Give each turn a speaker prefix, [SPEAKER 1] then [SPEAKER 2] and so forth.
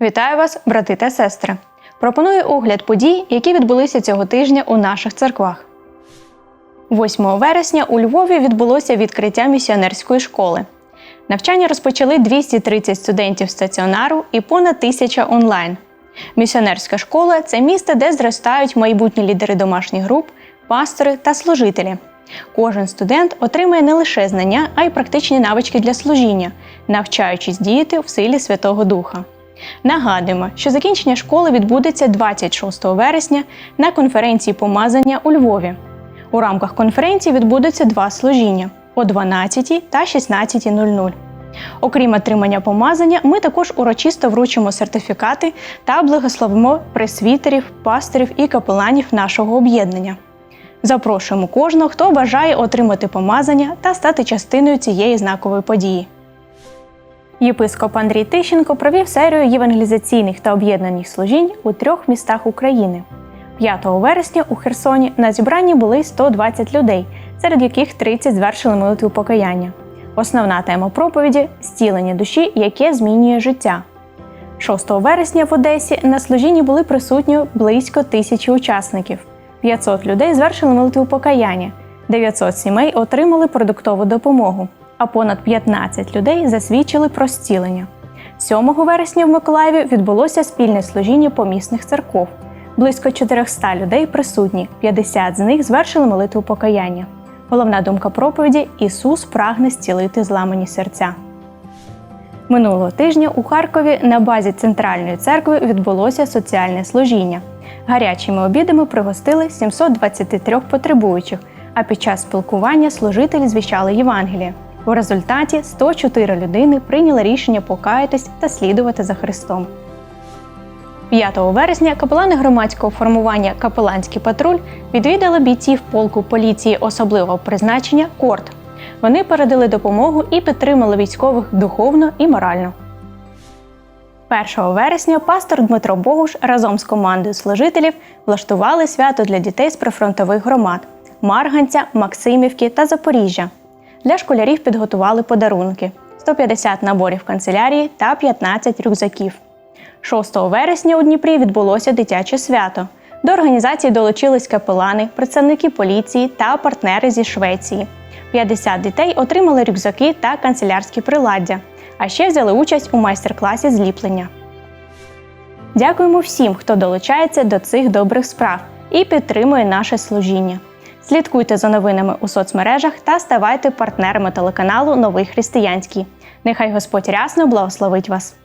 [SPEAKER 1] Вітаю вас, брати та сестри! Пропоную огляд подій, які відбулися цього тижня у наших церквах. 8 вересня у Львові відбулося відкриття місіонерської школи. Навчання розпочали 230 студентів стаціонару і понад тисяча онлайн. Місіонерська школа це місце, де зростають майбутні лідери домашніх груп, пастори та служителі. Кожен студент отримує не лише знання, а й практичні навички для служіння, навчаючись діяти в силі Святого Духа. Нагадуємо, що закінчення школи відбудеться 26 вересня на конференції помазання у Львові. У рамках конференції відбудуться два служіння о 12 та 16.00. Окрім отримання помазання, ми також урочисто вручимо сертифікати та благословимо пресвітерів, пасторів і капеланів нашого об'єднання. Запрошуємо кожного, хто бажає отримати помазання та стати частиною цієї знакової події. Єпископ Андрій Тищенко провів серію євангелізаційних та об'єднаних служінь у трьох містах України. 5 вересня у Херсоні на зібранні були 120 людей, серед яких 30 звершили молитву покаяння. Основна тема проповіді зцілення душі, яке змінює життя. 6 вересня в Одесі на служінні були присутні близько тисячі учасників. 500 людей звершили молитву покаяння, 900 сімей отримали продуктову допомогу, а понад 15 людей засвідчили про зцілення. 7 вересня в Миколаєві відбулося спільне служіння помісних церков. Близько 400 людей присутні, 50 з них звершили молитву покаяння. Головна думка проповіді Ісус прагне зцілити зламані серця. Минулого тижня у Харкові на базі центральної церкви відбулося соціальне служіння. Гарячими обідами пригостили 723 потребуючих, а під час спілкування служителі звіщали Євангеліє. У результаті 104 людини прийняли рішення покаятись та слідувати за Христом. 5 вересня капелани громадського формування Капеланський патруль відвідали бійців полку поліції особливого призначення Корт. Вони передали допомогу і підтримали військових духовно і морально. 1 вересня пастор Дмитро Богуш разом з командою служителів влаштували свято для дітей з прифронтових громад Марганця, Максимівки та Запоріжжя. Для школярів підготували подарунки: 150 наборів канцелярії та 15 рюкзаків. 6 вересня у Дніпрі відбулося дитяче свято. До організації долучились капелани, представники поліції та партнери зі Швеції. 50 дітей отримали рюкзаки та канцелярські приладдя, а ще взяли участь у майстер-класі зліплення. Дякуємо всім, хто долучається до цих добрих справ і підтримує наше служіння. Слідкуйте за новинами у соцмережах та ставайте партнерами телеканалу Новий Християнський. Нехай Господь рясно благословить вас!